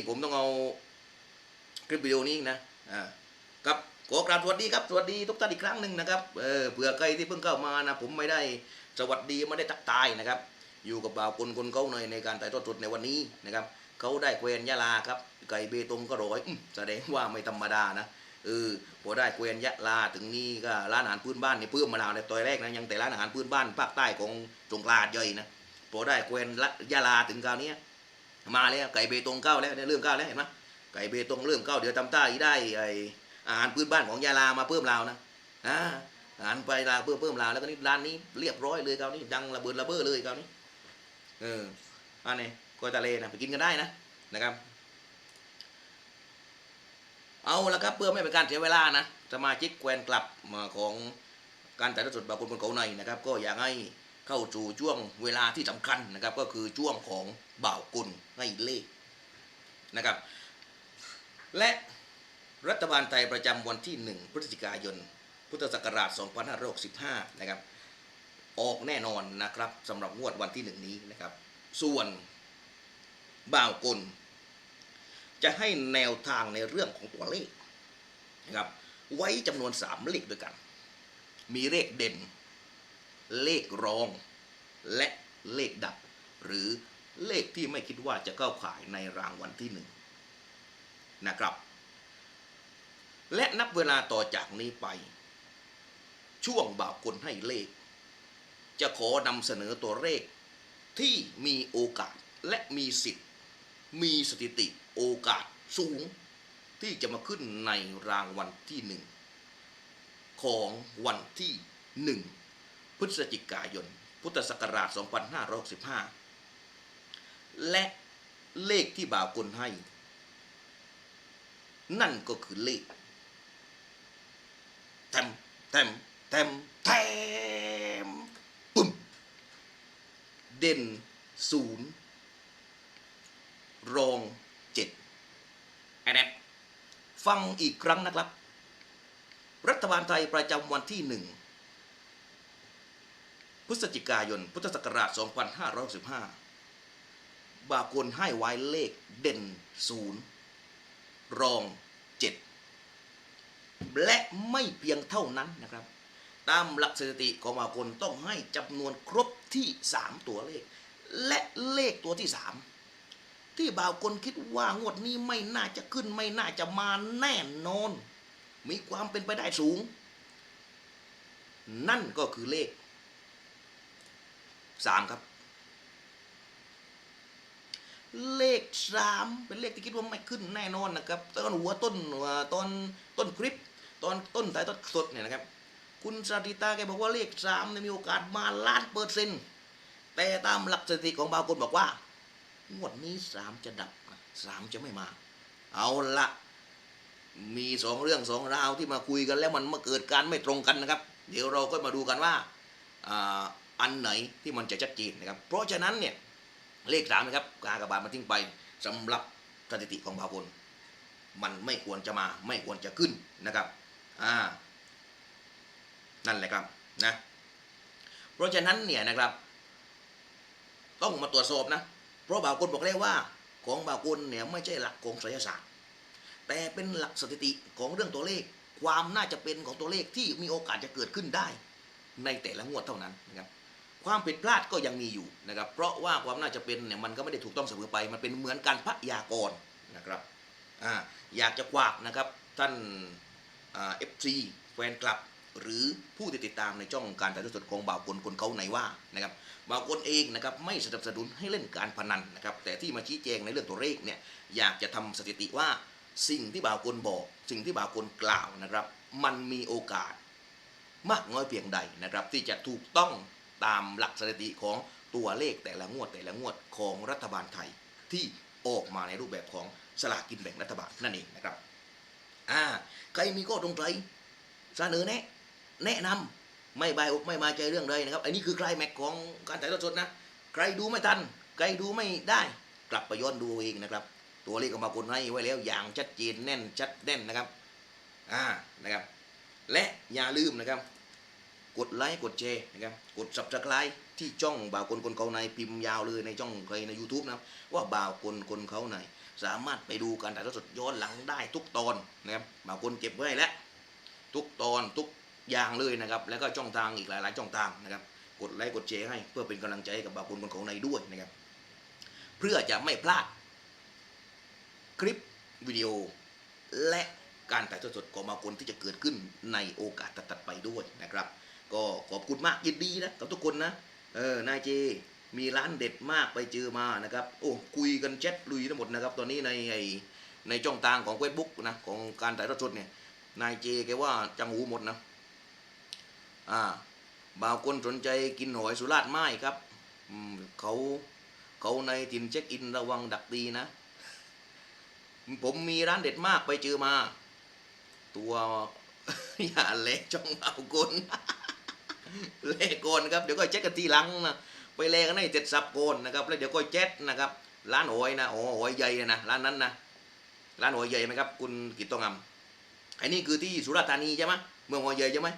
งๆผมต้องเอาคลิปวิดีโอนี้นะอ่าครับขอกราบสวัสดีครับสวัสดีทุกท่านอีกครั้งหนึ่งนะครับเออเผื่อใครที่เพิ่งเข้ามานะผมไม่ได้สวัสดีไม่ได้ทักทายนะครับ อยู่กับบ่าวคนคนเขาในอยในการถ่ายทอดสดในวันนี้นะครับเขาได้แควนยะลาครับไก่เบตงก็ร้อยอื้อแสดงว่าไม่ธรรมดานะเออพอได้แควนยะลาถึงนี่ก็ร้านอาหารพื้นบ้านนี่เพิ่มมาแล้วในตัวแรกนะยังแต่ร้านอาหารพื้นบ้านภาคใต้ของสงขลาดใหญ่นะพอได้แควนยะลาถึงคราวนี้ มาแล้วไก่เบตงเข้าแล้วเนี่ยเริ่มเข้าแล้วเห็นไหมไก่เบตงเริ่มเข้าเดี๋ยวทำท่าอีได้ไออาหารพื้นบ้านของยะลามาเพิ่มเรานะอ่าอาหารไปลาเพิ่มเพิ่มเราแล้วก็นี่ร้านนี้เรียบร้อยเลยครานี้ดังระเบิดระเบ้อเลยครานี้เอออันนี้กล้วยทะเลนะไปกินกันได้นะนะครับ เอาละครับเพื่อไม่เป็นการเสียเวลานะสมาชิกแควนกลับมาของการแต่ละสุดบางคนบนเขาในนะครับ ก็อยากให้ เข้าสู่ช่วงเวลาที่สำคัญนะครับ ก็คือช่วงของบ่าวกุลให้เลขนะครับ และรัฐบาลไทยประจำวันที่ 1 พฤศจิกายน พุทธศักราช 2565 นะครับ ออกแน่นอนนะครับสำหรับงวดวันที่หนึ่งนี้นะครับ ส่วนบ่าวกล จะให้แนวทางในเรื่องของตัวเลขนะครับ ไว้จำนวนสามเลขด้วยกัน มีเลขเด่น เลขรอง และเลขดับ หรือเลขที่ไม่คิดว่าจะเข้าขายในรางวัลที่หนึ่งนะครับ และนับเวลาต่อจากนี้ไป ช่วงบ่าวกลให้เลข จะขอนำเสนอตัวเลขที่มีโอกาสและมีสิทธิ์ มีสถิติโอกาสสูง ที่จะมาขึ้นในรางวัลที่หนึ่งของวันที่หนึ่ง พฤศจิกายน พุทธศักราช 2565 และเลขที่บ่าวกลให้ นั่นก็คือเลขแทมแทมแทมแทมปุ่มเด่นศูนย์รองเจ็ดแอนแอดฟังอีกครั้งนะครับ รัฐบาลไทยประจำวันที่หนึ่ง พฤศจิกายน พุทธศักราช 2515บากลให้ไว้เลขเด่นศูนย์รองเจ็ดและไม่เพียงเท่านั้นนะครับ ตามหลักสถิติของมากลต้องให้จำนวนครบที่ 3 ตัวเลข และเลขตัวที่ 3 ที่บาวกลคิดว่างวดนี้ไม่น่าจะขึ้นไม่น่าจะมาแน่นอน มีความเป็นไปได้สูง นั่นก็คือเลข 3ครับ เลขสามเป็นเลขที่คิดว่าไม่ขึ้นแน่นอนนะครับตอนหัวต้นตอนต้นคลิป ตอนต้นสายต้นสดเนี่ยนะครับ คุณสาธิตาแกบอกว่าเลขสามมีโอกาสมาล้านเปอร์เซ็นต์แต่ตามหลักสถิติของบางคนบอกว่างวดนี้สามจะดับสามจะไม่มา เอาละมีสองเรื่องสองราวที่มาคุยกันแล้วมันมาเกิดการไม่ตรงกันนะครับ เดี๋ยวเราก็มาดูกันว่า อันไหนที่มันจะชัดเจนนะครับ เพราะฉะนั้นเนี่ยเลขสามนะครับกากบาทมาทิ้งไปสำหรับสถิติของบาคนมันไม่ควรจะมาไม่ควรจะขึ้นนะครับอ่านั่นแหละครับนะเพราะฉะนั้นเนี่ยนะครับ ต้องมาตรวจสอบนะเพราะบาคนบอกได้ว่าของบาคนเนี่ยไม่ใช่หลักของไสยศาสตร์แต่เป็นหลักสถิติของเรื่องตัวเลข ความน่าจะเป็นของตัวเลขที่มีโอกาสจะเกิดขึ้นได้ ในแต่ละงวดเท่านั้นนะครับ ความผิดพลาดก็ยังมีอยู่นะครับ เพราะว่าความน่าจะเป็นเนี่ยมันก็ไม่ได้ถูกต้องเสมอไป มันเป็นเหมือนการพยากรณ์นะครับอ่าอยากจะกวากนะครับท่านเอฟซีแฟนคลับ หรือผู้ที่ติดตามในช่องการถ่ายทอดสดของบ่าวกลคนเขาไหนว่านะครับบ่าวกลเองนะครับไม่สนับสนุนให้เล่นการพนันนะครับแต่ที่มาชี้แจงในเรื่องตัวเลขเนี่ยอยากจะทำสถิติว่าสิ่งที่บ่าวกลบอก สิ่งที่บ่าวกลกล่าวนะครับ มันมีโอกาสมากน้อยเพียงใดนะครับ ที่จะถูกต้อง ตามหลักสถิติของตัวเลขแต่ละงวดแต่ละงวดของรัฐบาลไทยที่ออกมาในรูปแบบของสลากกินแบ่งรัฐบาลนั่นเองนะครับอ่าใครมีข้อตรงใจเสนอแนะ แนะนำไม่บายอกไม่มาใจเรื่องใดนะครับ อันนี้คือใครแม็กของการถ่ายทอดสดนะ ใครดูไม่ทัน ใครดูไม่ได้ กลับไปย้อนดูเองนะครับ ตัวเลขของมากลให้ไว้แล้วอย่างชัดเจนแน่นชัดแน่นนะครับ อ่า นะครับ และอย่าลืมนะครับ กดไลค์กดแชร์นะครับกด subscribe ที่ช่องบ่าวคนคนเขาในพิมพ์ยาวเลยในช่องใครใน YouTube นะครับว่าบ่าวคนคนเขาในสามารถไปดูการถ่ายทอดสดย้อนหลังได้ทุกตอนนะครับบางคนเก็บไว้แล้วทุกตอนทุกอย่างเลยนะครับแล้วก็ช่องทางอีกหลาย ๆ ช่องทางนะครับกดไลค์กดแชร์ให้เพื่อเป็นกำลังใจให้กับบางคนคนเของในด้วยนะครับเพื่อจะไม่พลาด คลิปวิดีโอและการถ่ายทอดสดของบางคนที่จะเกิดขึ้นในโอกาสถัดๆไปด้วยนะครับ ก็ขอบคุณมากยินดีนะกับทุกคนนะเออนายเจมีร้านเด็ดมากไปเจอมานะครับโอ้คุยกันแชทลุยทั้งหมดนะครับ ตอนนี้ในในช่องทางของเฟซบุ๊กนะของการถ่ายทอดสดเนี่ยนายเจแกว่าจังหูหมดนะอ่าบางคนสนใจกินหอยสุราษฎร์ไม้ครับอืมเขาเขาในถิ่นเช็คอินระวังดักตีนะ ผมมีร้านเด็ดมากไปเจอมา ตัวอย่าเละจ้องเอากน เละโกนครับเดี๋ยวก็เช็คกันทีหลังนะไปเล่กันให้เจ็ดสับโกนนะครับแล้วเดี๋ยวก็เจ็ดนะครับร้านหอยนะโอ้หอยใหญ่นะร้านนั้นนะร้านหอยใหญ่ไหมครับ คุณกิตตองำไอ้นี่คือที่สุราษฎร์ธานีใช่ไหมเมืองหอยใหญ่ใช่ไหม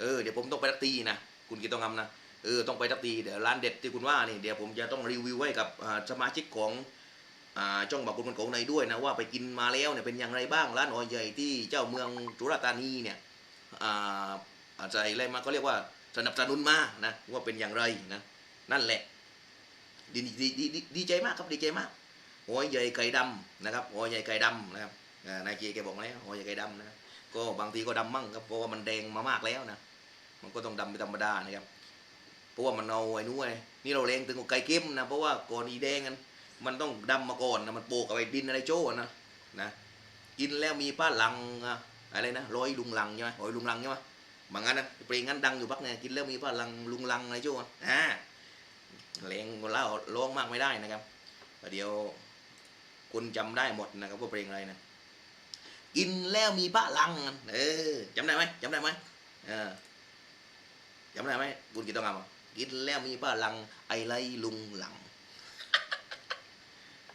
เออเดี๋ยวผมต้องไปทักตีนะคุณกิตตองำนะเออต้องไปทักตีเดี๋ยวร้านเด็ดที่คุณว่านี่เดี๋ยวผมจะต้องรีวิวไว้กับสมาชิกของอ่าจ้องบอกคุณคนของในด้วยนะว่าไปกินมาแล้วเนี่ยเป็นอย่างไรบ้างร้านหอยใหญ่ที่เจ้าเมืองสุราษฎร์ธานีเนี่ยอ่าอาจจะอะไรมาก็เรียกว่า สนับสนุนมานะว่าเป็นอย่างไรนะนั่นแหละดีดีดีดีดีใจมากครับดีใจมากหอยใหญ่ไก่ดำนะครับหอยใหญ่ไก่ดำนะครับนายเจแกบอกแล้วหอยใหญ่ไก่ดำนะก็บางทีก็ดำมั่งครับเพราะว่ามันแดงมามากแล้วนะมันก็ต้องดำเป็นธรรมดานะครับเพราะว่ามันเอาไอ้นู้นไอ้นี่เราแรงถึงกับไก่เค็มนะเพราะว่าก่อนอีแดงกันมันต้องดำมาก่อนนะมันโปกกับไอ้ดินอะไรโจ้นะนะกินแล้วมีป้าหลังอะไรนะร้อยลุงลังใช่ไหมร้อยลุงลังใช่ไหม บางงั้นนะเพลงงั้นดังอยู่พักไงกินแล้วมีป้าหลังลุงลังอะไรโจ้อะอ่าแรงเล่าร้องมากไม่ได้นะครับเดี๋ยวคุณจำได้หมดนะครับว่าเพลงอะไรนะกินแล้วมีป้าหลังเออจำได้ไหมจำได้ไหมเออจำได้ไหมคุณกิตต้องทำกินแล้วมีป้าหลังไอไรลุงหลัง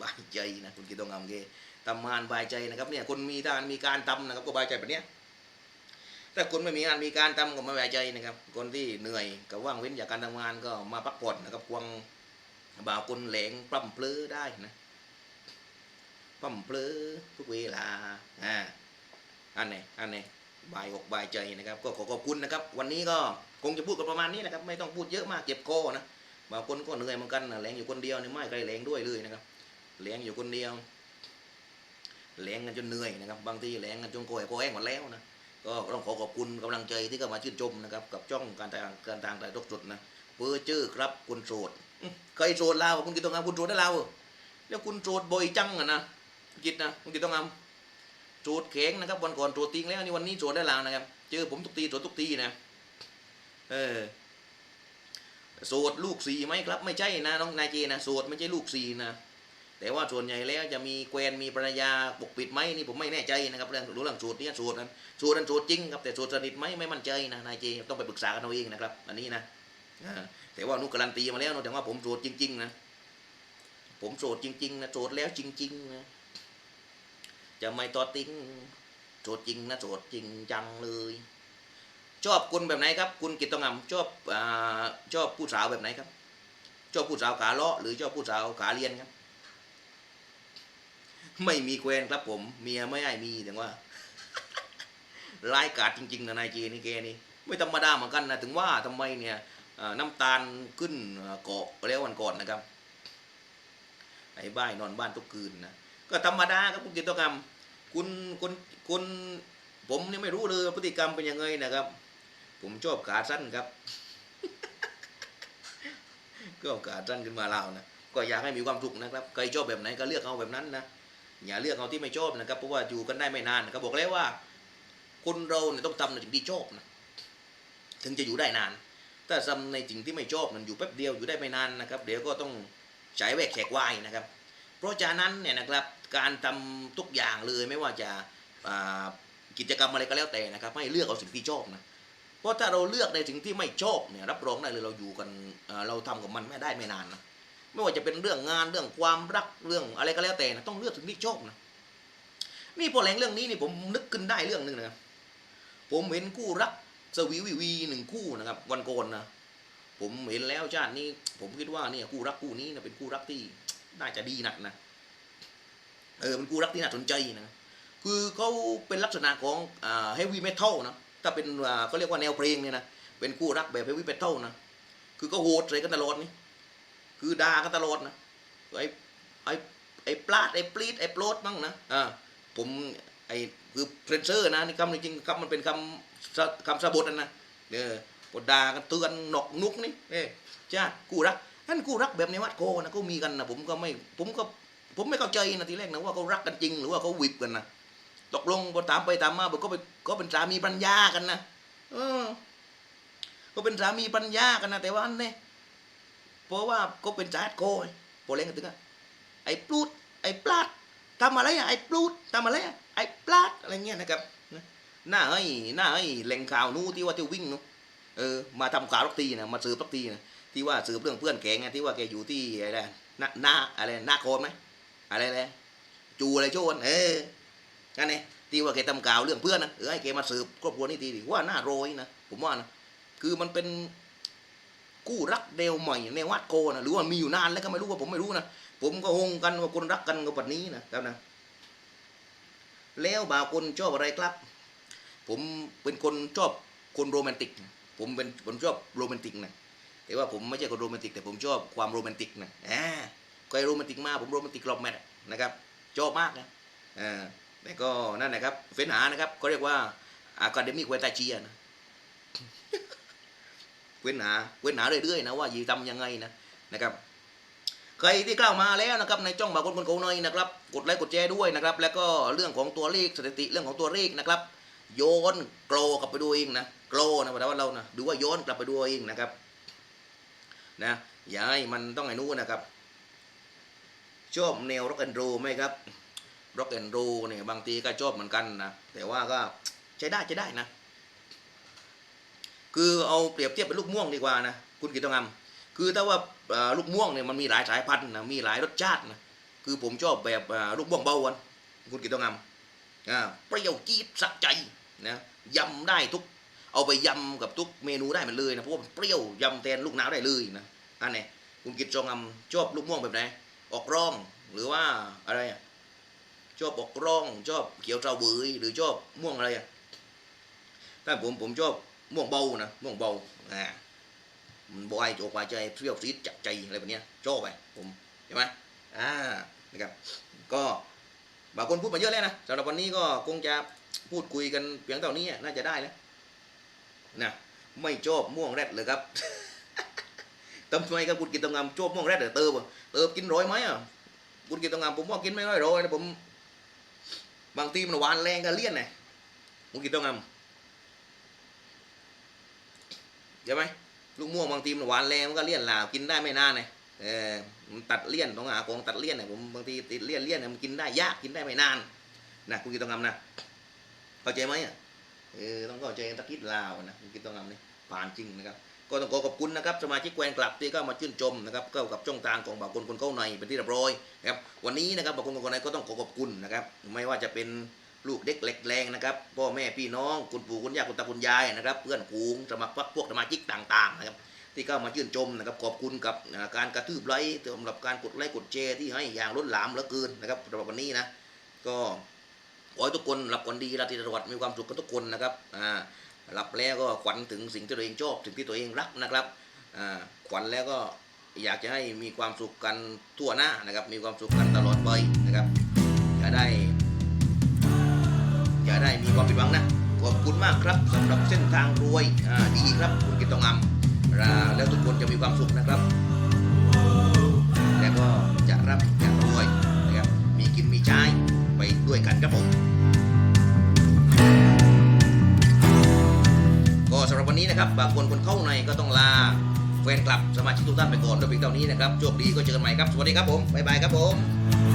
บายใจนะคุณกิตต้องทำเกทำงานบายใจนะครับเนี่ยคนมีทานมีการทำนะครับก็บายใจแบบเนี้ย ถ้าคนไม่มีงานมีการทำก็ไม่บายใจนะครับ คนที่เหนื่อยกับว่างเว้นจากการทำงานก็มาพักผ่อนนะครับควงบ่าวคนแหลงปล้ำเพลือได้นะปล้ำเพลือทุกเวลาอ่าอันไหนอันไหนบายอกบายใจนะครับ ก็ขอขอบคุณนะครับ วันนี้ก็คงจะพูดกันประมาณนี้นะครับ ไม่ต้องพูดเยอะมากเก็บคอนะบางคนก็เหนื่อยเหมือนกันนะแหลงอยู่คนเดียวนี่ไม่ใครแหลงด้วยเลยนะครับแหลงอยู่คนเดียวแหลงกันจนเหนื่อยนะครับ บางทีแหลงกันจนโกยโกแห้งหมดแล้วนะ ก็ต้องขอขอบคุณกำลังใจที่เข้ามาชื่นชมนะครับกับช่องการทางการทางถ่ทอดสดนะเบอร์เจอครับคุณโสดเคยโสดเราคุณกิตต้องงามคุณโสดได้เราแล้วคุณโสดบ่อยจังอะนะกิตนะคุณกิตต้องงามโสดแข็งนะครับวันก่อนโสดทิ้งแล้วนี่วันนี้โสดได้แล้วนะครับเจอผมทุกทีโสดทุกทีนะเออโสดลูกสี่ไหมครับ ไม่ใช่นะน้องนายเจนะโสดไม่ใช่ลูกสี่นะ แต่ว่าส่วนใหญ่แล้วจะมีแควนมีภรรยาปกปิดไหมนี่ผมไม่แน่ใจนะครับเรื่องรู้เรื่องสูตรนี้สูตรนั้นสูตรนั้นสูตรจริงครับแต่สูตรสนิทไหมไม่มั่นใจนะนายเจต้องไปปรึกษากันเอาเองนะครับอันนี้นะแต่ว่านุกการันตีมาแล้วนะแต่ว่าผมสูตรจริง ๆ นะผมโสดจริงๆนะโสดแล้วจริงๆนะจะไม่ต่อติ้งโสดจริงนะโสดจริงจังเลย ชอบคุณแบบไหนครับ คุณกิตตงำชอบอชอบผู้สาวแบบไหนครับ ชอบผู้สาวขาเลาะหรือชอบผู้สาวขาเรียนครับ ไม่มีแควนครับผม เมียไม่ให้มีแต่ว่าร้ายกาจจริงๆนะนายเจนี่แกนี่ไม่ธรรมดาเหมือนกันนะถึงว่าทำไมเนี่ยน้ำตาลขึ้นเกาะแล้ววันก่อนนะครับไอ้บ้านนอนบ้านทุกคืนนะก็ธรรมดาครับคุณกิตกรรม คุณคุณคุณผมนี่ไม่รู้เลยพฤติกรรมเป็นยังไงนะครับ ผมชอบขาสั้นครับก็เอาขาสั้นขึ้นมาเล่านะก็อยากให้มีความสุขนะครับใครชอบแบบไหนก็เลือกเอาแบบนั้นนะ อย่าเลือกเอาที่ไม่ชอบนะครับเพราะว่าอยู่กันได้ไม่นานนะครับบอกแล้วว่า คนเราเนี่ยต้องทำในสิ่งที่ชอบนะถึงจะอยู่ได้นาน ถ้าทำในสิ่งที่ไม่ชอบมันอยู่แป๊บเดียวอยู่ได้ไม่นานนะครับ เดี๋ยวก็ต้องใช้แวกแขกวายนะครับ เพราะฉะนั้นเนี่ยนะครับการทำทุกอย่างเลยไม่ว่าจะกิจกรรมอะไรก็แล้วแต่นะครับให้เลือกเอาสิ่งที่ชอบนะเพราะถ้าเราเลือกในสิ่งที่ไม่ชอบเนี่ยรับรองได้เลยเราอยู่กันเราทำกับมันไม่ได้ไม่นานนะ ไม่ว่าจะเป็นเรื่องงานเรื่องความรักเรื่องอะไรก็แล้วแต่นะต้องเลือกสิ่งที่ชอบนะนี่พอแหลงเรื่องนี้นี่ผมนึกขึ้นได้เรื่องหนึ่งนะครับผมเห็นคู่รักสวีวีวีหนึ่งคู่นะครับ วันโกนนะผมเห็นแล้วชาตินี้ ผมคิดว่าเนี่ยคู่รักคู่นี้นะเป็นคู่รักที่น่าจะดีหนักนะเออเป็นคู่รักที่น่าสนใจนะคือเขาเป็นลักษณะของอ่าเฮฟวี่เมทัลนะถ้าเป็นอ่าเขาเรียกว่าแนวเพลงเนี่ยนะเป็นคู่รักแบบเฮฟวี่เมทัลนะคือก็โหดใส่กันตลอดนี่ คือด่ากันตลอดนะไอ้ไอ้ไอ้ปลาดไอ้ปลีดไอ้โปรดมั้งนะอ่าผมไอ้คือเทรนเซอร์นะนี่คำจริงคำมันเป็นคำคำสะบทนะนะเออปดด่ากันเตือนหนกนุกนี่เอ้จ้าคู่รักนั่นคู่รักแบบในวัดโคนะเขามีกันนะผมก็ไม่ผมก็ผมไม่เข้าใจนะทีแรกนะว่าเขารักกันจริง หรือว่าเขาหวิบกันนะตกลงพอถามไปถามมาบอกก็ไปก็เป็นสามีปัญญากันนะเออก็เป็นสามีปัญญากันนะแต่ว่านเนี่ย เพราะว่าก็เป็นชาติโกยพอเล่นกันถึงอะไอ้ปลูดไอ้ปลาดทำอะไรอะไอ้ปลูดทำอะไรอะไอ้ปลาดอะไรเงี้ยนะครับหน้าไอ้หน้าไอ้แหล่งข่าวนู้นที่ว่าที่วิ่งนู้เออมาทำข่าวรักทีนะมาสืบรักทีนะที่ว่าสืบเรื่องเพื่อนแกไงที่ว่าแกอยู่ที่อะไรน้าหน้าอะไรหน้าโคมไหมอะไรเลยจูอะไรโชนเออนั่นเองที่ว่าแกทำข่าวเรื่องเพื่อนนะเออให้แกมาสืบครอบครัวนี่ทีดิว่าหน่าโรยนะผมว่านะคือมันเป็น กู้รักแนวใหม่แนววัดโกนะหรือว่ามีอยู่นานแล้วก็ไม่รู้ว่าผมไม่รู้นะผมก็งงกันว่าคนรักกันกับแบบนี้นะครับนะแล้วบาวคนชอบอะไรครับ ผมเป็นคนชอบคนโรแมนติก ผมเป็นผมชอบโรแมนติกนะแต่ว่าผมไม่ใช่คนโรแมนติก แต่ผมชอบความโรแมนติกนะอ่าใครโรแมนติกมากผมโรแมนติกรอบแมทนะครับชอบมากนะอ่าแต่ก็นั่นนะครับเฟ้นหานะครับเขาเรียกว่าอาคาเดมี่เวตาเชียนะ ว้นหาเว้นหาเรื่อยๆนะว่ายีทำยังไงนะนะครับใครที่กล้ามาแล้วนะครับในจ้องบากคนคนโกนอยนะครับกดไลค์กดแชร์ด้วยนะครับ แล้วก็เรื่องของตัวเลขสถิติเรื่องของตัวเลขนะครับ โยนโกลกลับไปดูเองนะโกลนะแปลว่าเรานะดูว่าโยนกลับไปดูเองนะครับนะอย่าให้มันต้องไอ้นู้นนะครับชอบแนวร็อกแอนด์โรไหมครับร็อกแอนด์โรเนี่ยบางทีก็ชอบเหมือนกันนะแต่ว่าก็ใช้ได้ใช้ได้นะ คือเอาเปรียบเทียบเป็นลูกม่วงดีกว่านะคุณกิตตงามคือถ้าว่าลูกม่วงเนี่ยมันมีหลายสายพันธุ์นะมีหลายรสชาตินะคือผมชอบแบบลูกม่วงเบาวันคุณกิตตงามอ่าเปรี้ยวจี๊ดสะใจนะยำได้ทุกเอาไปยำกับทุกเมนูได้หมันเลยนะเพราะว่ามันเปรี้ยวยำแทนลูกหนาวได้เลยนะอันนี้คุณกิตจงามชอบลูกม่วงแบบไหนออกร่องหรือว่าอะไรชอบออกร่องชอบเขียวเจ้าเบยหรือชอบม่วงอะไรอะถ้าผมผมชอบ ม่วงเบานะม่วงเบาอ่ามันบอยโจกวายใจเปรี้ยวซีดจับใจอะไรแบบเนี้ยชอบไปผมเห็นไหมอ่านะครับก็บางคนพูดมาเยอะแล้วนะสำหรับวันนี้ก็คงจะพูดคุยกันเพียงเท่านี้น่าจะได้แล้วนะไม่ชอบม่วงแรดเลยครับทำไมครับคุณกินตำงามชอบม่วงแรดเหรอเติมอะเติมกินร้อยไหมอะคุณกินตำงามผมว่ากินไม่ร้อยร้อยนะผม บางทีมันหวานแรงก็เลี่ยนไงคุณกินตำงาม ใช่ไหมลูกม่วงบางทีมันหวานแรงมันก็เลี่ยนลาวกินได้ไม่นานเลยเออมันตัดเลี่ยนต้องหาของตัดเลี่ยนเนี่ยผมบางทีติดเลี่ยนเลี่ยนเนี่ยมันกินได้ยากกินได้ไม่นานนะคุณกินตำงามนะเข้าใจไหมอะเออต้องเข้าใจตะกิดลาวนะคุณกินตำงามนี่ผ่านจริงนะครับก็ต้องขอขอบคุณนะครับสมาชิกแกวนกลับที่ก็มาชื่นชมนะครับก็กับช่องทางของบางคนคนเข้าในเป็นที่เรียบร้อยนะครับวันนี้นะครับบางคนคนในก็ต้องขอขอบคุณนะครับไม่ว่าจะเป็น ลูกเด็กเล็กแรงนะครับพ่อแม่พี่น้องคุณปู่คุณย่าคุณตาคุณยายนะครับเพื่อนฝูงสมัครพวกสมาชิกต่างๆนะครับที่เข้ามาชื่นชมนะครับขอบคุณกับการกระทืบไลค์สำหรับการกดไลค์กดแชร์ที่ให้อย่างล้นหลามเหลือเกินนะครับสำหรับวันนี้นะก็ขอให้ทุกคนหลับฝันดีราตรีสวัสดิ์มีความสุขกันทุกคนนะครับอ่าหลับแล้วก็ขวัญถึงสิ่งที่ตัวเองชอบสิ่งที่ตัวเองรักนะครับอ่าขวัญแล้วก็อยากจะให้มีความสุขกันทั่วหน้านะครับ มีความสุขกันตลอดไปนะครับอย่าได้ อย่าได้มีความผิดหวังนะ ขอบคุณมากครับสำหรับเส้นทางรวยดีครับคุณกิตตองงามอ่าแล้วทุกคนจะมีความสุขนะครับ แล้วก็จะร่ำจะรวยนะครับมีกินมีใช้ไปด้วยกันครับผมก็สำหรับวันนี้นะครับบางคนคนเข้าในก็ต้องลาแฟนคลับสมาชิกทุกท่านไปก่อนด้วยเพียงเท่านี้นะครับโชคดีก็เจอกันใหม่ครับ สวัสดีครับผม บ๊ายบายครับผม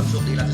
วั